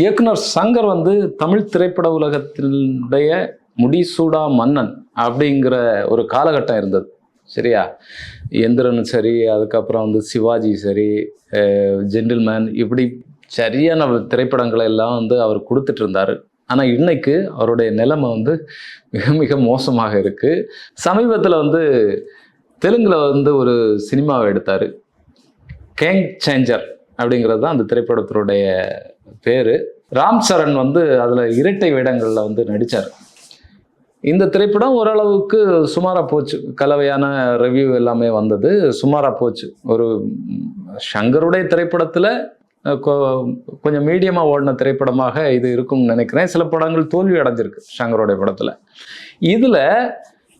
இயக்குனர் சங்கர் வந்து தமிழ் திரைப்பட உலகத்தினுடைய முடிசூடா மன்னன் அப்படிங்கிற ஒரு காலகட்டம் இருந்தது. சரியா? எந்திரன் சரி அதுக்கப்புறம் வந்து சிவாஜி சரி ஜென்டில்மேன் இப்படி சரியான திரைப்படங்களை எல்லாம் வந்து அவர் கொடுத்துட்டு இருந்தார். ஆனால் இன்னைக்கு அவருடைய நிலைமை வந்து மிக மிக மோசமாக இருக்குது சமீபத்தில் வந்து தெலுங்கில் வந்து ஒரு சினிமாவை எடுத்தார். கேங் சேஞ்சர் அப்படிங்கிறது தான் அந்த திரைப்படத்தினுடைய பேர். ராம் சரண் வந்து அதில் இரட்டை வேடங்களில் வந்து நடித்தார் இந்த திரைப்படம் ஓரளவுக்கு சுமாராக போச்சு. கலவையான ரிவ்யூ எல்லாமே வந்தது. சுமாராக போச்சு. ஒரு ஷங்கருடைய திரைப்படத்தில் கொஞ்சம் மீடியமாக ஓடின திரைப்படமாக இது இருக்கும்னு நினைக்கிறேன். சில படங்கள் தோல்வி அடைஞ்சிருக்கு ஷங்கருடைய படத்தில். இதில்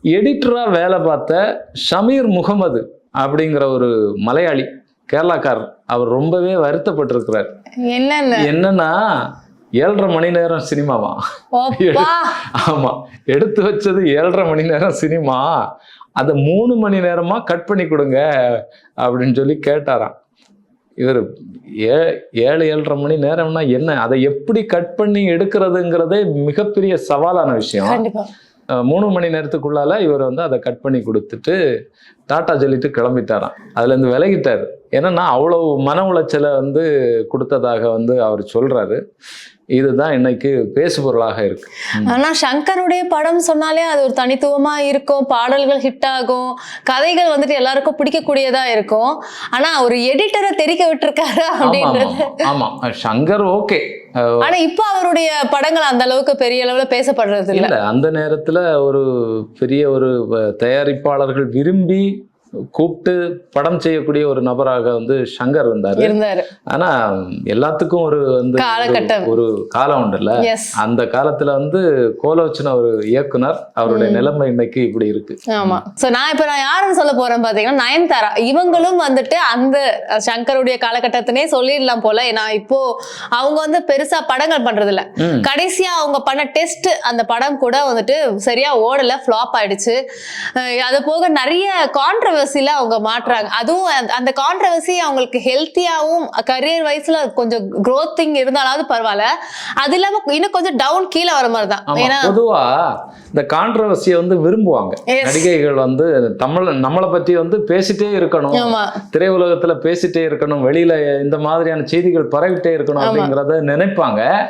எடிட்டராக வேலை பார்த்த ஷமீர் முகமது அப்படிங்கிற ஒரு மலையாளி கேரளாக்காரர் அவர் ரொம்பவே வருத்தப்பட்டிருக்கிறார். என்னன்னு? ஏழரை மணி நேரம் சினிமாவா? ஆமா. எடுத்து வச்சது ஏழரை மணி நேரம் சினிமா. அதை மூணு மணி நேரமா கட் பண்ணி கொடுங்க அப்படின்னு சொல்லி கேட்டாராம். இவர் ஏ ஏழு ஏழரை மணி நேரம்னா என்ன? அதை எப்படி கட் பண்ணி எடுக்கிறதுங்கிறதே மிகப்பெரிய சவாலான விஷயம். மூணு மணி நேரத்துக்குள்ளால இவர் வந்து அதை கட் பண்ணி கொடுத்துட்டு டாட்டா சொல்லிட்டு கிளம்பிட்டாராம். அதுல இருந்து விலகிட்டாரு. என்னன்னா அவ்வளவு மன உளைச்சலை வந்து கொடுத்ததாக வந்து அவர் சொல்றாரு. இதுதான் இன்னைக்கு பேசுபொருளாக இருக்கு. ஆனா சங்கருடைய படம் சொன்னாலே அது ஒரு தனித்துவமா இருக்கும். பாடல்கள் ஹிட் ஆகும். கதைகள் வந்துட்டு எல்லாருக்கும் பிடிக்கக்கூடியதா இருக்கும். ஆனா ஒரு எடிட்டரை தெரிக்க விட்டுருக்காரு அப்படின்றது. ஆமா. சங்கர் ஓகே. ஆனா இப்ப அவருடைய படங்கள் அந்த அளவுக்கு பெரிய அளவுல பேசப்படுறது இல்ல. அந்த நேரத்துல ஒரு பெரிய ஒரு தயாரிப்பாளர்கள் விரும்பி கூப்பிட்டு படம் செய்யக்கூடிய ஒரு நபராக வந்து சங்கர் இருந்தாரு. ஆனா எல்லாத்துக்கும் ஒரு வந்து. ஒரு காலம் உண்டுல்ல. அந்த காலத்துல வந்து கோலோச்சன ஒரு இயக்குனர் அவருடைய நிலைமை இன்னைக்கு இப்படி இருக்கு. ஆமா. சோ நான் இப்ப நான் யாருன்னு சொல்ல போறேன் பாத்தீங்கன்னா நயன்தாரா. இவங்களும் வந்துட்டு அந்த சங்கருடைய காலகட்டத்தினே சொல்லிடலாம் போல. ஏன்னா இப்போ அவங்க வந்து பெருசா படங்கள் பண்றது இல்ல. கடைசியா அவங்க பண்ண டெஸ்ட் அந்த படம் கூட வந்துட்டு சரியா ஓடல ஃப்ளாப் ஆயிடுச்சு. அது போக நிறைய கான்ட்ரவர்சில அவங்க மாட்டுறாங்க. அதுவும் அந்த- கான்ட்ரவர்சி அவங்களுக்கு ஹெல்த்தியாவும் கரியர் வைஸ்ல கொஞ்சம் growthing இருந்தாலாவது பரவாயில்ல. அது இல்லாம இன்னும் கொஞ்சம் டவுன் கீழே வர மாதிரி தான் ஏன்னா பொதுவா இந்த கான்ட்ரவர்சியை வந்து விரும்புவாங்க. நடிகைகள் வந்து தமிழ் நம்மளை பத்தி வந்து பேசிட்டே இருக்கணும். திரையுலகத்துல பேசிட்டே இருக்கணும். வெளியில இந்த மாதிரியான செய்திகள் பரவிட்டே இருக்கணும். அப்படிங்கிறத நினைப்பாங்க.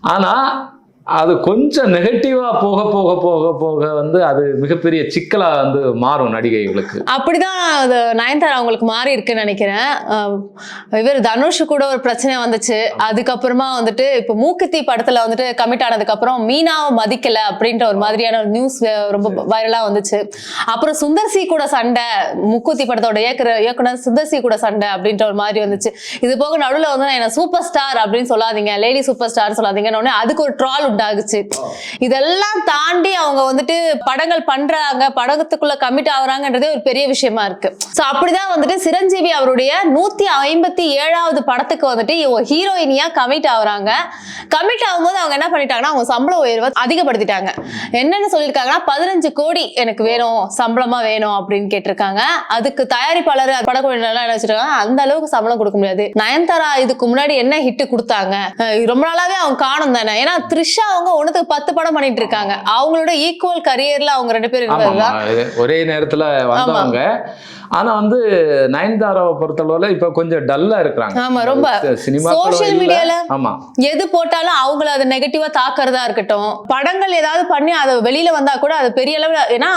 ஆனா அது கொஞ்சம் நெகட்டிவா போக போக போக போக வந்து அது மிகப்பெரிய சிக்கலா வந்து மாறும் நடிகைகளுக்கு அப்படிதான் அது நயன்தாரா அவங்களுக்கு மாறி இருக்குன்னு நினைக்கிறேன். இவர் தனுஷ் கூட ஒரு பிரச்சனை வந்துச்சு. அதுக்கப்புறமா வந்துட்டு இப்போ மூக்குத்தி படத்துல வந்துட்டு கமிட் ஆனதுக்கு அப்புறம் மீனாவை மதிக்கல அப்படின்ற ஒரு மாதிரியான நியூஸ் ரொம்ப வைரலா வந்துச்சு. அப்புறம் சுந்தர் சி கூட சண்டை. முக்குத்தி படத்தோட இயக்குற இயக்குனர் சுந்தர் சி கூட சண்டை அப்படின்ற ஒரு மாதிரி வந்துச்சு. இது போக நடுவில் வந்து என்ன சூப்பர் ஸ்டார் அப்படின்னு சொல்லாதீங்க லேடி சூப்பர் ஸ்டார் சொல்லாதீங்கன்னு அதுக்கு ஒரு ட்ரால் உண்டாகுச்சு இதெல்லாம் தாண்டி அவங்க வந்துட்டு படங்கள் பண்றாங்க படத்துக்குள்ள கமிட் ஆகுறாங்கன்றதே ஒரு பெரிய விஷயமா இருக்கு. சோ அப்படிதான் வந்துட்டு சிரஞ்சீவி அவருடைய நூத்தி ஐம்பத்தி ஏழாவது படத்துக்கு வந்துட்டு ஹீரோயினியா கமிட் ஆகுறாங்க. கமிட் ஆகும்போது அவங்க என்ன பண்ணிட்டாங்கன்னா அவங்க சம்பள உயர்வை அதிகப்படுத்திட்டாங்க. என்னன்னு சொல்லியிருக்காங்கன்னா பதினஞ்சு கோடி எனக்கு வேணும் சம்பளமா வேணும் அப்படின்னு கேட்டிருக்காங்க. அதுக்கு தயாரிப்பாளர் படக்குழுவினர் எல்லாம் என்ன வச்சிருக்காங்க அந்த அளவுக்கு சம்பளம் கொடுக்க முடியாது. நயன்தாரா இதுக்கு முன்னாடி என்ன ஹிட் கொடுத்தாங்க? ரொம்ப நாளாவே அவங்க காணும் தானே. ஏன்னா த்ரிஷா அவங்க ஒண்ணுத்துக்கு பத்து படம் பண்ணிட்டு இருக்காங்க. அவங்களோட ஈக்குவல் கரியர்ல அவங்க ரெண்டு பேரும் ஒரே நேரத்துல வந்தவங்க. ஆனா வந்து நயன்தாராவை பொறுத்தளவுல இப்ப கொஞ்சம் டல்லா இருக்கிறாங்க. ஆமா, ரொம்ப. சினிமா Social mediaல ஆமா. எது போட்டாலும் அவங்கள அதை நெகட்டிவா தாக்குறதா இருக்கட்டும். படங்கள் ஏதாவது பண்ணி அதை வெளியில வந்தா கூட அது பெரிய அளவுல ஏன்னா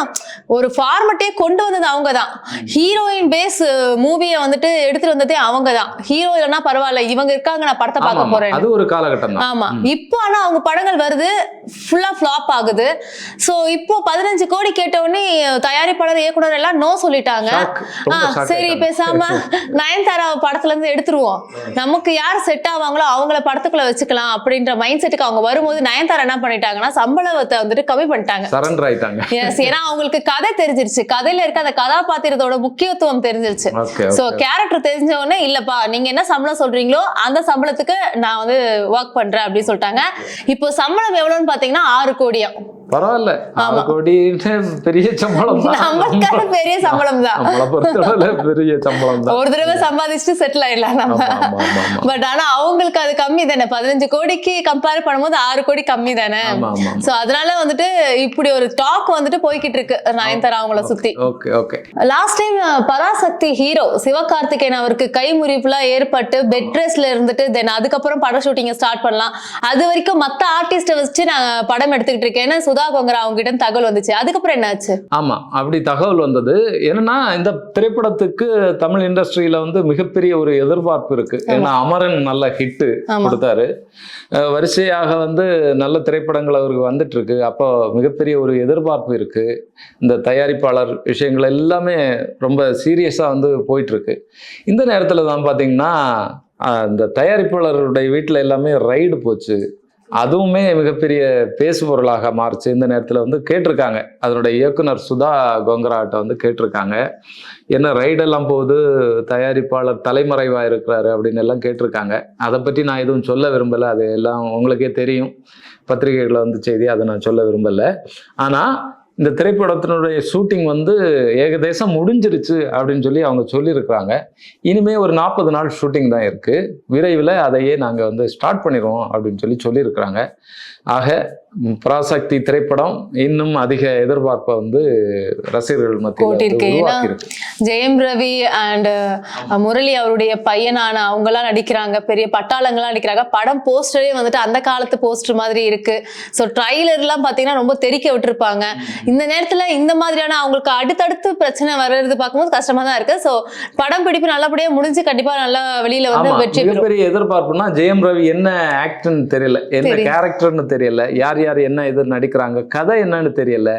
ஒரு ஃபார்மட்டே கொண்டு வந்தது அவங்க தான் ஹீரோயின் பேஸ் மூவியை வந்துட்டு எடுத்துட்டு வந்ததே அவங்க தான் ஹீரோ இல்லைன்னா பரவாயில்ல இவங்க இருக்காங்க நான் படத்தை பார்க்க. போறேன் அது ஒரு காலகட்டம் ஆமா. இப்போ ஆனா அவங்க படங்கள் வருது ஃபுல்லா ஃபிளாப் ஆகுது. சோ இப்போ பதினஞ்சு கோடி கேட்ட உடனே தயாரிப்பாளர் இயக்குனர் எல்லாம் நோ சொல்லிட்டாங்க. சரி. பேசாம நயன்தாரா படத்துல இருந்து எடுத்துருவோம் நமக்கு யார் செட் ஆவாங்களோ அவங்கள படத்துக்குள்ள வச்சுக்கலாம் அப்படின்ற மைண்ட் செட்டுக்கு அவங்க வரும்போது நயன்தாரா என்ன பண்ணிட்டாங்கன்னா சம்பளத்தை வந்துட்டு கம்மி பண்ணிட்டாங்க. சரண்டர் ஆயிட்டாங்க. ஏன்னா அவங்களுக்கு கதை தெரிஞ்சிருச்சு. கதையில இருக்க அந்த கதாபாத்திரத்தோட முக்கியத்துவம் தெரிஞ்சிருச்சு. சோ கேரக்டர் தெரிஞ்ச உடனே இல்லப்பா நீங்க என்ன சம்பளம் சொல்றீங்களோ அந்த சம்பளத்துக்கு நான் வந்து ஒர்க் பண்றேன் அப்படின்னு சொல்லிட்டாங்க. இப்போ சம்பளம் எவ்வளவுன்னு பாத்தீங்கன்னா ஆறு கோடியா. பரவாயில்ல. ஆறு கோடின்னு பெரிய சம்பளம் தான். நமக்கான பெரிய சம்பளம் தான். நம்மளை பொறுத்தளவுல பெரிய சம்பளம் தான். ஒரு தடவை சம்பாதிச்சுட்டு செட்டில் ஆயிடலாம் நம்ம. பட் ஆனா அவங்களுக்கு அது கம்மி தானே. பதினஞ்சு கோடிக்கு கம்பேர் பண்ணும்போது ஆறு கோடி கம்மி தானே. சோ அதனால வந்துட்டு இப்படி ஒரு டாக் வந்துட்டு போய்கிட்டு இருக்கு நயன்தாரா அவங்கள சுத்தி. Okay okay. Last time Parasakthi hero Sivakarthikeyan அவருக்கு கை முறிப்புலாம் ஏற்பட்டு பெட் ரெஸ்ட்ல இருந்துட்டு தென் அதுக்கப்புறம் படம் ஷூட்டிங்க ஸ்டார்ட் பண்ணலாம். அது வரைக்கும் மத்த ஆர்டிஸ்ட வச்சு நான் படம் எடுத்துக்கிட்டு இருக்கேன்னு சுதா கொங்கரா அவங்க கிட்ட தகவல் வந்துச்சு. அதுக்கப்புறம் என்னாச்சு? ஆமா அப்படி தகவல் வந்தது. என்னன்னா இந்த திரைப்படத்துக்கு தமிழ் இண்டஸ்ட்ரியில வந்து மிகப்பெரிய ஒரு எதிர்பார்ப்பு இருக்கு. ஏன்னா அமரன் நல்ல ஹிட்டு. கொடுத்தாரு. வரிசையாக வந்து நல்ல திரைப்படங்கள் அவருக்கு வந்துட்டு இருக்கு அப்போ மிகப்பெரிய ஒரு எதிர்பார்ப்பு இருக்கு. இந்த தயாரிப்பாளர் விஷயங்கள் எல்லாமே ரொம்ப சீரியஸா வந்து போயிட்டு இருக்கு இந்த நேரத்துல தான் பாத்தீங்கன்னா இந்த தயாரிப்பாளருடைய வீட்டில் எல்லாமே ரைடு போச்சு. அதுவுமே மிகப்பெரிய பேசு பொருளாக மாறுச்சு. இந்த நேரத்தில் வந்து கேட்டிருக்காங்க. அதனுடைய இயக்குனர் சுதா கோங்கராட்ட வந்து கேட்டிருக்காங்க. என்ன ரைடெல்லாம் போகுது தயாரிப்பாளர் தலைமறைவாக இருக்கிறாரு அப்படின்னு எல்லாம் கேட்டிருக்காங்க. அதை பற்றி நான் எதுவும் சொல்ல விரும்பலை. அது எல்லாம் உங்களுக்கே தெரியும். பத்திரிகைகளில் வந்து செய்தி அதை நான் சொல்ல விரும்பலை. ஆனால் இந்த திரைப்படத்தினுடைய ஷூட்டிங் வந்து ஏகதேசம் முடிஞ்சிருச்சு அப்படின்னு சொல்லி அவங்க சொல்லியிருக்கிறாங்க. இனிமே ஒரு நாற்பது நாள் ஷூட்டிங் தான் இருக்குது விரைவில் அதையே நாங்கள் வந்து ஸ்டார்ட் பண்ணிடுவோம் அப்படின்னு சொல்லி சொல்லியிருக்கிறாங்க. ஆக பராசக்தி திரைப்படம் இன்னும் அதிக எதிர்பார்ப்பை வந்து ரசிகர்கள் மத்தியில் ஜெயம் ரவி அண்ட் முரளி அவருடைய பையனான அவங்கெல்லாம் நடிக்கிறாங்க. பெரிய பட்டாளங்கள்லாம் நடிக்கிறாங்க. படம் போஸ்டரே வந்துட்டு அந்த காலத்து போஸ்டர் மாதிரி இருக்கு. ஸோ ட்ரைலர்லாம் பார்த்தீங்கன்னா ரொம்ப தெறிக்க விட்டுருப்பாங்க. இந்த நேரத்துல இந்த மாதிரியான அவங்களுக்கு அடுத்தடுத்து பிரச்சனை வர்றது பார்க்கும்போது கஷ்டமா தான் இருக்கு. ஸோ படம் பிடிப்பு நல்லபடியா முடிஞ்சு கண்டிப்பா நல்லா வெளியில வந்து வெற்றி மிகப்பெரிய எதிர்பார்ப்புனா ஜெயம் ரவி என்ன ஆக்ட்னு தெரியல. என்ன. கேரக்டர்னு தெரியல யார் யார் என்ன இது நடிக்கிறாங்க கதை என்னன்னு தெரியல.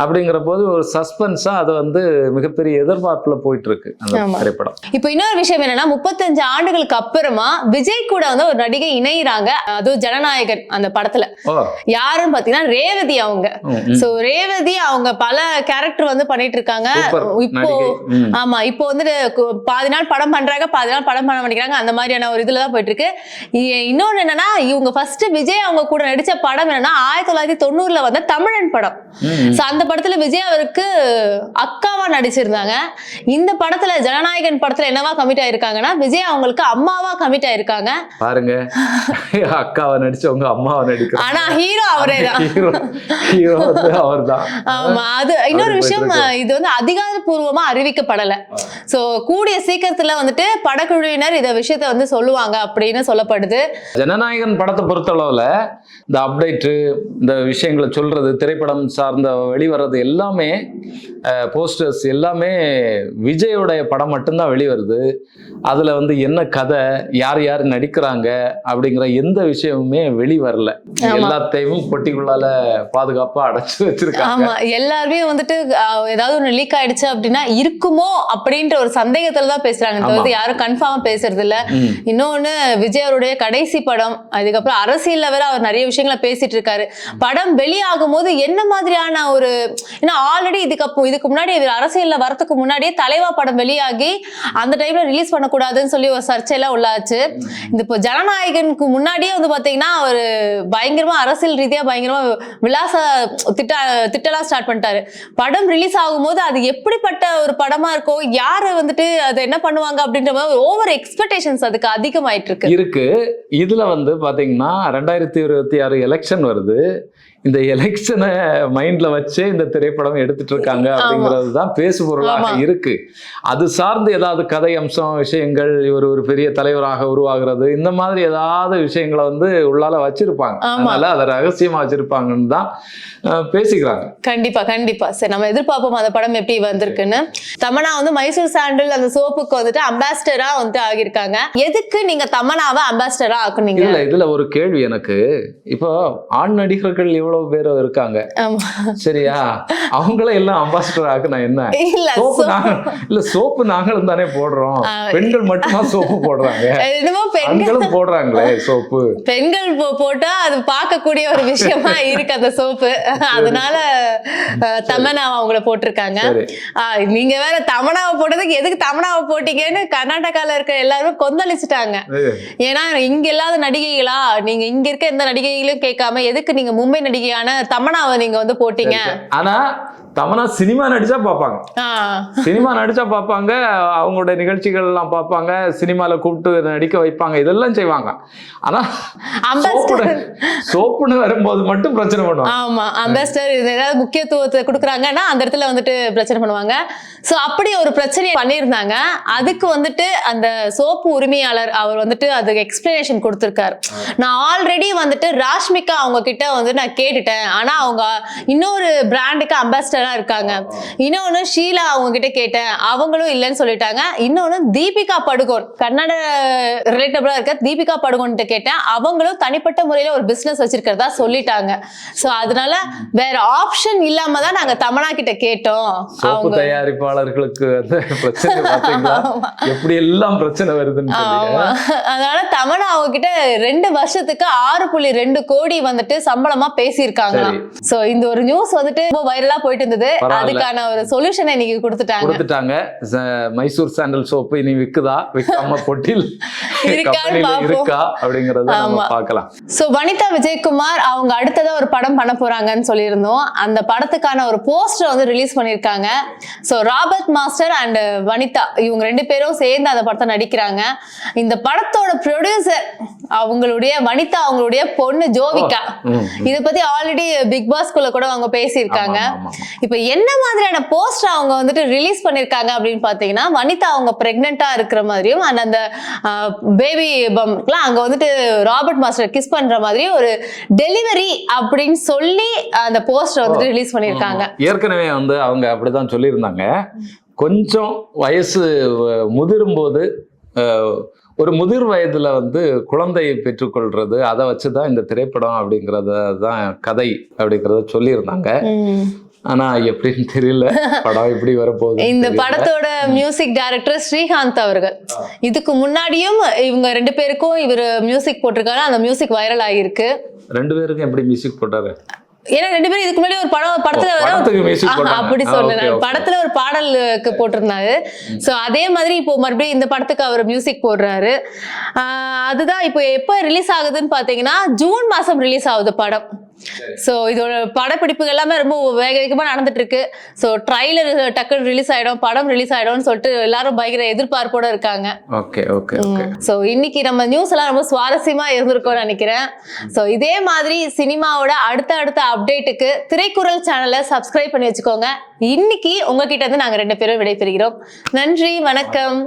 அப்படிங்கிற போது ஒரு சஸ்பென்ஸா அது வந்து மிகப்பெரிய எதிர்பார்ப்புல போயிட்டு இருக்கு அந்த. திரைப்படம். இப்போ இன்னொரு விஷயம் என்னன்னா முப்பத்தஞ்சு ஆண்டுகளுக்கு அப்புறமா விஜய் கூட வந்து ஒரு நடிகை இணையிறாங்க. அதுவும் ஜனநாயகன் அந்த படத்துல. யாருன்னு பாத்தீங்கன்னா ரேவதி அவங்க. சோ ரேவதி அவங்க பல கேரக்டர் வந்து பண்ணிட்டு இருக்காங்க இப்போ. ஆமா இப்போ வந்துட்டு கு- பாதி நாள் படம் பண்றாங்க பாதி நாள் படம் பண்ண மாட்டேங்கிறாங்க. அந்த மாதிரியான ஒரு இதுல தான் போயிட்டு இருக்கு இன்னொன்னு என்னன்னா இவங்க ஃபர்ஸ்ட் விஜய் அவங்க கூட நடிச்ச படம் என்னன்னா ஆயிரத்தி தொள்ளாயிரத்தி தொண்ணூறுல வந்த தமிழன் படம். சோ அந்த படத்துல விஜய் அவருக்கு அக்காவா நடிச்சிருந்தாங்க. இந்த படத்துல ஜனநாயகன் படத்துல என்னவா கமிட் ஆயிருக்காங்கன்னா விஜய் அவங்களுக்கு அம்மாவா கமிட் ஆயிருக்காங்க. பாருங்க. அக்காவை நடிச்சவங்க அம்மாவை நடிக்கிறாங்க. ஆனா ஹீரோ அவரே தான். ஹீரோ வந்து அவர்தான். ஆமா அது இன்னொரு விஷயம் இது வந்து அதிகாரப்பூர்வமா அறிவிக்கப்படல. சோ கூடிய சீக்கிரத்துல வந்துட்டு படக்குழுவினர் இந்த விஷயத்த வந்து சொல்லுவாங்க அப்படின்னு சொல்லப்படுது. ஜனநாயகன் படத்தை பொறுத்தளவுல இந்த அப்டேட்டு இந்த விஷயங்களை சொல்றது திரைப்படம் சார்ந்த வெளிவரது எல்லாமே போஸ்டர்ஸ் எல்லாமே விஜயோடைய படம் மட்டும்தான் வெளிவருது. அதுல வந்து என்ன கதை யார் யார் நடிக்கிறாங்க அப்படிங்கிற எந்த விஷயமுமே வெளிவரல. எல்லாத்தையும் பொட்டிக்குள்ளால பாதுகாப்பா அடைச்சு வச்சிருக்காங்க. ஆமா. எல்லாருமே வந்துட்டு ஏதாவது ஒண்ணு லீக் ஆயிடுச்சு அப்படின்னா இருக்குமோ அப்படின்ற ஒரு சந்தேகத்துல தான் பேசுறாங்க. தவிர்த்து. யாரும் கன்ஃபார்மா பேசுறது இல்ல. இன்னொன்னு விஜய் அவருடைய கடைசி படம் அதுக்கப்புறம் அரசியல்ல வேற அவர் நிறைய விஷயங்களை பேசிட்டு இருக்காரு. படம் வெளியாகும் போது என்ன மாதிரியான ஒரு ஏன்னா ஆல்ரெடி இதுக்கு அப்போ இதுக்கு முன்னாடி இவர் அரசியல்ல வரதுக்கு முன்னாடியே தலைவா படம் வெளியாகி அந்த டைம்ல ரிலீஸ் பண்ணக்கூடாதுன்னு சொல்லி ஒரு சர்ச்சையெல்லாம் உள்ளாச்சு. இந்த இப்போ ஜனநாயகனுக்கு முன்னாடியே வந்து பாத்தீங்கன்னா அவர் பயங்கரமா அரசியல் ரீதியா பயங்கரமா விலாச திட்ட திட்டலாம் ஸ்டார்ட் பண்ணிட்டாரு. படம் ரிலீஸ் ஆகும்போது அது எப்படிப்பட்ட ஒரு படமா இருக்கும் யாரு வந்துட்டு அதை என்ன பண்ணுவாங்க அப்படின்ற மாதிரி ஓவர் எக்ஸ்பெக்டேஷன்ஸ் அதுக்கு அதிகமாயிட்டு இருக்கு. இருக்கு இதுல வந்து பாத்தீங்கன்னா ரெண்டாயிரத்தி இருபத்தி ஆறு எலெக்ஷன் வருது. இந்த எலெக்ஷனை மைண்ட்ல வச்சு இந்த திரைப்படம் எடுத்துட்டு இருக்காங்க அப்படிங்கிறது தான் பேசு பொருளாக. இருக்கு. அது சார்ந்து ஏதாவது கதை அம்சம் விஷயங்கள் இவர் ஒரு பெரிய தலைவராக உருவாகிறது இந்த மாதிரி ஏதாவது விஷயங்களை வந்து உள்ளால வச்சிருப்பாங்க. அதனால அதை ரகசியமா வச்சிருப்பாங்கன்னு தான் பேசிக்கிறாங்க. கண்டிப்பா கண்டிப்பா. சரி நம்ம எதிர்பார்ப்போம் அந்த படம் எப்படி வந்திருக்குன்னு. தமனா வந்து மைசூர் சாண்டில் அந்த சோப்புக்கு வந்துட்டு அம்பாசிடரா வந்துட்டு ஆகியிருக்காங்க. எதுக்கு நீங்க தமனாவை அம்பாசிடரா ஆக்குனீங்க? இல்ல இதுல ஒரு கேள்வி எனக்கு. இப்போ ஆண் நடிகர்கள் எவ்வளவு பேர் இருக்காங்க. சரியா? அவங்கள எல்லாம் அம்பாசிடர் ஆக்குனா என்ன? இல்ல சோப்பு so- நாங்க இல்ல சோப்பு நாங்களும் தானே போடுறோம். பெண்கள் மட்டுமா சோப்பு போடுறாங்க. என்னமோ பெண்கள் ஆண்களும் போடுறாங்களே சோப்பு. பெண்கள் போட்டா அது பார்க்கக்கூடிய ஒரு விஷயமா இருக்கு அந்த சோப்பு. அதனால தமனாவை அவங்கள போட்டிருக்காங்க. நீங்க வேற தமனாவை போட்டதுக்கு எதுக்கு தமனாவை போட்டீங்கன்னு கர்நாடகால இருக்க எல்லாருமே கொந்தளிச்சுட்டாங்க. ஏன்னா இங்க இல்லாத நடிகைகளா நீங்க இங்க இருக்க எந்த நடிகைகளையும் கேட்காம எதுக்கு நீங்க மும்பை நடிகை நடிகையான தமனாவை நீங்க வந்து போட்டீங்க? ஆனா தமனா சினிமா நடிச்சா பார்ப்பாங்க. சினிமா நடிச்சா பார்ப்பாங்க அவங்களுடைய நிகழ்ச்சிகள் எல்லாம் பார்ப்பாங்க சினிமால கூப்பிட்டு நடிக்க வைப்பாங்க இதெல்லாம் செய்வாங்க. ஆனா. சோப்புன்னு வரும்போது மட்டும் பிரச்சனை பண்ணுவாங்க. ஆமா அம்பாசிடர் இது ஏதாவது முக்கியத்துவத்தை கொடுக்குறாங்கன்னா அந்த இடத்துல வந்துட்டு பிரச்சனை பண்ணுவாங்க. சோ அப்படி ஒரு பிரச்சனையை பண்ணியிருந்தாங்க. அதுக்கு வந்துட்டு அந்த சோப்பு உரிமையாளர் அவர் வந்துட்டு அதுக்கு எக்ஸ்பிளனேஷன் கொடுத்திருக்காரு. நான் ஆல்ரெடி வந்துட்டு ராஷ்மிகா அவங்க கிட்ட வந்து நான் கேட்டுட்டேன். ஆனா அவங்க இன்னொரு பிராண்டுக்கு அம்பாசிடரா இருக்காங்க. இன்னொன்னு ஷீலா அவங்க கிட்ட கேட்டேன். அவங்களும் இல்லைன்னு சொல்லிட்டாங்க. இன்னொன்னு தீபிகா படுகோன். கன்னட ரிலேட்டபிளா இருக்க தீபிகா படுகோன்ட்டு கேட்டேன். அவங்களும் தனிப்பட்ட முறையில ஒரு பிசினஸ் வச்சிருக்கிறதா சொல்லிட்டாங்க. சோ அதனால வேற ஆப்ஷன் இல்லாம தான் நாங்க தமனா கிட்ட கேட்டோம். சோப்பு அவங்க தயாரிப்பாளர்களுக்கு எப்படி எல்லாம் பிரச்சனை வருதுன்னு அதனால தமனா அவங்க கிட்ட ரெண்டு வருஷத்துக்கு ஆறு புள்ளி ரெண்டு கோடி வந்துட்டு சம்பளமா பேசியிருக்காங்களாம். சரி. சோ இந்த ஒரு நியூஸ் வந்துட்டு ரொம்ப வைரலா போயிட்டு இருந்தது. அதுக்கான ஒரு சொல்யூஷனை இன்னைக்கு கொடுத்துட்டாங்க. கொடுத்துட்டாங்க. மைசூர் சாண்டல் சோப்பு இனி விக்குதா? விக்காம பொட்டில். இருக்கா? அப்படிங்கறத. பார்க்கலாம். சோ வனிதா விஜயகுமார் அவங்க அடுத்ததா ஒரு படம் பண்ண போறாங்கன்னு சொல்லியிருந்தோம். அந்த படத்துக்கான ஒரு போஸ்டர் வந்து ரிலீஸ் பண்ணியிருக்காங்க. So Robert master and Vanitha இவங்க ரெண்டு பேரும் சேர்ந்து அந்த படத்தை நடிக்கிறாங்க. இந்த படத்தோட ப்ரொடியூசர் அவங்களுடைய வனிதா அவங்களுடைய பொண்ணு ஜோவிகா. இத பத்தி ஆல்ரெடி பிக் பாஸ்குள்ள கூட அவங்க பேசியிருக்காங்க. இப்போ என்ன மாதிரியான போஸ்டர் அவங்க வந்துட்டு ரிலீஸ் பண்ணிருக்காங்க அப்படின்னு பாத்தீங்கன்னா வனிதா அவங்க பிரெக்னெண்டா இருக்கிற மாதிரியும் and அந்த பேபி பம்லாம் அங்க வந்துட்டு ராபர்ட் மாஸ்டர் கிஸ் பண்ற மாதிரி ஒரு டெலிவரி அப்படின்னு சொல்லி அந்த போஸ்டர் வந்துட்டு ரிலீஸ் பண்ணிருக்காங்க ஏற்கனவே வந்து அவங்க அப்படிதான் சொல்லியிருந்தாங்க. கொஞ்சம் வயசு முதிரும்போது ஒரு முதிர் வயதுல வந்து குழந்தையை பெற்றுக்கொள்றது அதை வச்சுதான் இந்த திரைப்படம் அப்படிங்கறத தான் கதை அப்படிங்கறத சொல்லியிருந்தாங்க. ஆனா எப்படின்னு தெரியல. படம் எப்படி வரப்போகுது இந்த படத்தோட மியூசிக் டைரக்டர் ஸ்ரீகாந்த் அவர்கள். இதுக்கு முன்னாடியும் இவங்க ரெண்டு பேருக்கும் இவர் மியூசிக் போட்டிருக்காரு. அந்த மியூசிக் வைரல் ஆகியிருக்கு ரெண்டு பேருக்கும் எப்படி மியூசிக் போட்டாரு? ஏன்னா ரெண்டு பேரும் இதுக்கு முன்னாடி ஒரு படம் படத்துல. அப்படி okay. படத்துல ஒரு பாடலுக்கு போட்டிருந்தாரு. சோ அதே மாதிரி இப்போ மறுபடியும் இந்த படத்துக்கு அவர் மியூசிக் போடுறாரு. அதுதான் இப்போ எப்போ ரிலீஸ் ஆகுதுன்னு பாத்தீங்கன்னா ஜூன் மாசம் ரிலீஸ் ஆகுது படம். சோ இதோட படப்பிடிப்புகள் எல்லாமே ரொம்ப வேக வேகமா நடந்துட்டு இருக்கு சோ ட்ரைலர் டக்குன்னு ரிலீஸ் ஆயிடும் படம் ரிலீஸ் ஆயிடும்னு சொல்லிட்டு எல்லாரும் பயங்கர எதிர்பார்ப்போட இருக்காங்க. ஓகே ஓகே ஸோ இன்னைக்கு நம்ம நியூஸ் எல்லாம் ரொம்ப சுவாரஸ்யமா இருந்திருக்கும்னு நினைக்கிறேன். ஸோ இதே மாதிரி சினிமாவோட அடுத்த அடுத்த அப்டேட்டுக்கு திரைக்குறள் சேனலை சப்ஸ்கிரைப் பண்ணி வச்சுக்கோங்க. இன்னைக்கு உங்ககிட்ட இருந்து நாங்க ரெண்டு பேரும் விடைபெறுகிறோம். நன்றி வணக்கம்.